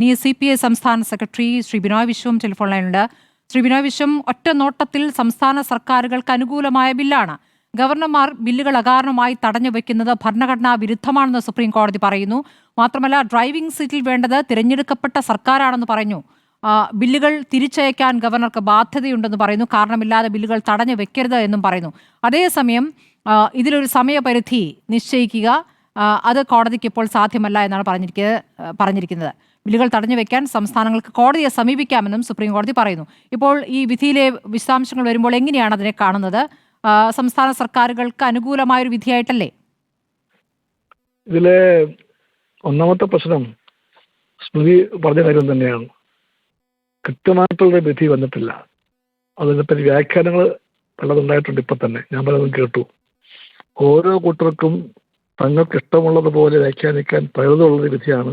ഇനി C P I സംസ്ഥാന secretary Shri Binoy Viswam telephone ലൈനുണ്ട് ശ്രീ ബിനോയ് വിശ്വം ഒറ്റ നോട്ടത്തിൽ സംസ്ഥാന സർക്കാരുകൾക്ക് അനുകൂലമായ ബില്ലാണ്. ഗവർണർമാർ ബില്ലുകൾ അകാരണമായി തടഞ്ഞു വെക്കുന്നത് ഭരണഘടനാ വിരുദ്ധമാണെന്ന് സുപ്രീം കോടതി പറയുന്നു. മാത്രമല്ല ഡ്രൈവിംഗ് സീറ്റിൽ വേണ്ടത് തിരഞ്ഞെടുക്കപ്പെട്ട സർക്കാരാണെന്ന് പറഞ്ഞു ബില്ലുകൾ തിരിച്ചയക്കാൻ ഗവർണർക്ക് ബാധ്യതയുണ്ടെന്ന് പറയുന്നു. കാരണമില്ലാതെ ബില്ലുകൾ തടഞ്ഞു വെക്കരുത് എന്നും പറയുന്നു. അതേസമയം ഇതിലൊരു സമയപരിധി നിശ്ചയിക്കുക അത് കോടതിക്ക് ഇപ്പോൾ സാധ്യമല്ല എന്നാണ് പറഞ്ഞിരിക്കുന്നത് പറഞ്ഞിരിക്കുന്നത്. ബില്ലുകൾ തടഞ്ഞു വെക്കാൻ സംസ്ഥാനങ്ങൾക്ക് കോടതിയെ സമീപിക്കാമെന്നും സുപ്രീം കോടതി പറയുന്നു. ഇപ്പോൾ ഈ വിധിയിലെ വിശദാംശങ്ങൾ വരുമ്പോൾ എങ്ങനെയാണ് അതിനെ കാണുന്നത്? സംസ്ഥാന സർക്കാരുകൾക്ക് അനുകൂലമായ ഒരു വിധിയായിട്ടല്ലേ? ഇതിലെ ഒന്നാമത്തെ പ്രശ്നം സ്മൃതി പറഞ്ഞ കാര്യം തന്നെയാണ്. കൃത്യമായിട്ടുള്ള വിധി വന്നിട്ടില്ല. അതിനെപ്പറ്റി വ്യാഖ്യാനങ്ങൾ പലതുണ്ടായിട്ടുണ്ട് ഇപ്പൊ തന്നെ. ഞാൻ പലതും കേട്ടു. ഓരോ കൂട്ടർക്കും തങ്ങൾക്ക് ഇഷ്ടമുള്ളതുപോലെ വ്യാഖ്യാനിക്കാൻ പലതുള്ള വിധിയാണ്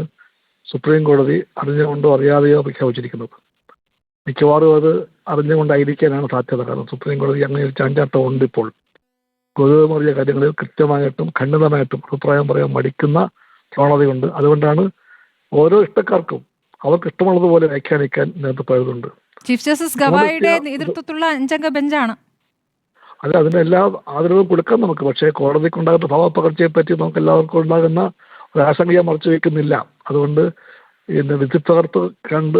സുപ്രീം കോടതി അറിഞ്ഞുകൊണ്ടോ അറിയാതെയോ പ്രഖ്യാപിച്ചിരിക്കുന്നത്. മിക്കവാറും അത് അറിഞ്ഞുകൊണ്ടായിരിക്കാനാണ് സാധ്യത. കാരണം സുപ്രീം കോടതി അങ്ങനെ ഒരു ചാഞ്ചാട്ടം ഉണ്ട് ഇപ്പോൾ ഗൗരവമേറിയ കാര്യങ്ങളിൽ കൃത്യമായിട്ടും ഖണ്ഡിതമായിട്ടും അഭിപ്രായം പറയാൻ മടിക്കുന്ന പ്രവണതയുണ്ട് അതുകൊണ്ടാണ് ഓരോ ഇഷ്ടക്കാർക്കും അവർക്ക് ഇഷ്ടമുള്ളതുപോലെ വ്യാഖ്യാനിക്കാൻ നേരത്തെ പോയതുണ്ട് ചീഫ് ജസ്റ്റിസ് ഗവായിയുടെ നേതൃത്വത്തിലുള്ള അഞ്ചംഗ ബെഞ്ചാണ്. അല്ല അതിന് എല്ലാ ആദരവും കൊടുക്കാം നമുക്ക്. പക്ഷേ കോടതിക്കുണ്ടാകുന്ന ഭാവപ്പകർച്ചയെ പറ്റി നമുക്ക് എല്ലാവർക്കും ഉണ്ടാകുന്ന ഒരു ആശങ്ക മറച്ചു വയ്ക്കുന്നില്ല അതുകൊണ്ട് പിന്നെ വിധി പകർത്ത് കണ്ട്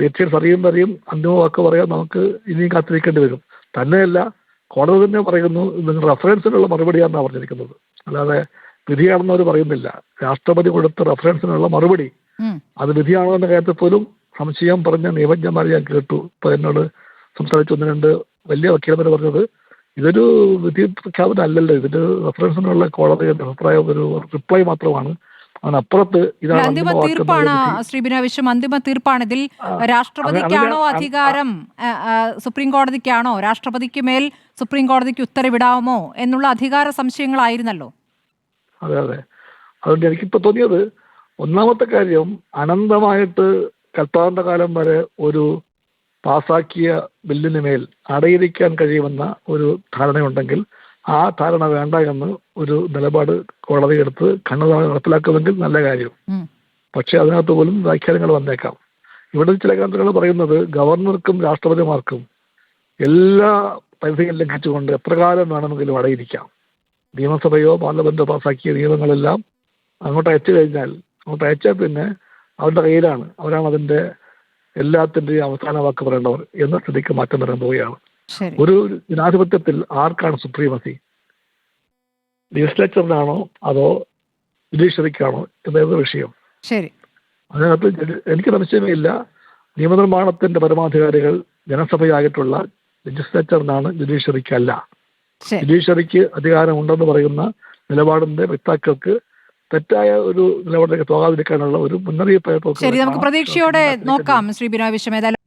ഡീറ്റെയിൽസ് അറിയുന്നറിയും അന്തിമ വാക്ക് പറയാൻ നമുക്ക് ഇനിയും കാത്തിരിക്കേണ്ടി വരും. തന്നെയല്ല കോടതി തന്നെ പറയുന്നു നിങ്ങൾ റഫറൻസിനുള്ള മറുപടിയാണെന്നാണ് പറഞ്ഞിരിക്കുന്നത്. അല്ലാതെ വിധിയാണെന്ന് അവർ പറയുന്നില്ല. രാഷ്ട്രപതി കൊടുത്ത റഫറൻസിനുള്ള മറുപടി. അത് വിധിയാണോ എന്ന കാര്യത്തിൽ പോലും സംശയം പറഞ്ഞ നിയമജ്ഞന്മാർ ഞാൻ കേട്ടു. ഇപ്പൊ എന്നോട് സംസാരിച്ച. ഒന്ന് രണ്ട് വലിയ വക്കീലന്മാർ പറഞ്ഞത് ഇതൊരു വിധി പ്രഖ്യാപനം അല്ലല്ലോ ഇതിന് റെഫറൻസിനുള്ള കോടതിയുടെ അഭിപ്രായം ഒരു റിപ്ലൈ മാത്രമാണ്. അതിനപ്പുറത്ത് ഇതാണ് അന്തിമ അന്തിമ തീർപ്പാണ് ശ്രീ അന്തിമ തീർപ്പാണ്. ഇതിൽ രാഷ്ട്രപതിക്കാണോ അധികാരം? സുപ്രീം കോടതിക്കാണോ? രാഷ്ട്രപതിക്ക് മേൽ സുപ്രീം കോടതിക്ക് ഉത്തരവിടാമോ എന്നുള്ള അധികാര സംശയങ്ങളായിരുന്നല്ലോ. അതെ അതെ. അതുകൊണ്ട് എനിക്കിപ്പോ തോന്നിയത് ഒന്നാമത്തെ കാര്യം അനന്തമായിട്ട് കൽപ്പാറിന്റെ കാലം വരെ ഒരു പാസാക്കിയ ബില്ലിന് മേൽ അടയിരിക്കാൻ കഴിയുമെന്ന ഒരു ധാരണയുണ്ടെങ്കിൽ ആ ധാരണ വേണ്ട എന്ന് ഒരു നിലപാട് കോടതി എടുത്ത് കണ്ണുതാണ് നടപ്പിലാക്കുമെങ്കിൽ നല്ല കാര്യം. പക്ഷെ അതിനകത്ത് പോലും വ്യാഖ്യാനങ്ങൾ വന്നേക്കാം. ഇവിടെ ചില കേന്ദ്രങ്ങൾ പറയുന്നത് ഗവർണർക്കും രാഷ്ട്രപതിമാർക്കും എല്ലാ പരിധിയും ലംഘിച്ചുകൊണ്ട് എത്ര കാലം വേണമെങ്കിലും അടയിരിക്കാം. നിയമസഭയോ പാർലമെന്റോ പാസാക്കിയ നിയമങ്ങളെല്ലാം അങ്ങോട്ട് അയച്ചു കഴിഞ്ഞാൽ അങ്ങോട്ട് അയച്ചാൽ പിന്നെ അവരുടെ കയ്യിലാണ്. അവരാണ് അതിന്റെ എല്ലാത്തിന്റെയും അവസാന വാക്ക് പറയേണ്ടവർ എന്ന സ്ഥിതിക്ക് മാറ്റം വരാൻ പോവുകയാണ്. ഒരു ജനാധിപത്യത്തിൽ ആർക്കാണ് സുപ്രീമസി? ലെജിസ്ലേച്ചറിനാണോ അതോ ജുഡീഷ്യറിക്കാണോ എന്നേത് വിഷയം. അതിനകത്ത് എനിക്ക് സംശയമേ ഇല്ല നിയമനിർമ്മാണത്തിന്റെ പരമാധികാരികൾ ജനസഭയായിട്ടുള്ള ലെജിസ്ലേച്ചറിനാണ് ജുഡീഷ്യറിക്കല്ല. ജുഡീഷ്യറിക്ക് അധികാരമുണ്ടെന്ന് പറയുന്ന നിലപാടിന്റെ വ്യക്താക്കൾക്ക് തെറ്റായ ഒരു നിലപാടിലേക്ക് പോകാതിരിക്കാനുള്ള ഒരു മുന്നറിയിപ്പ് ശരി നമുക്ക് പ്രതീക്ഷയോടെ നോക്കാം. ശ്രീ ബിനോയ് വിശ്വം ഏതായാലും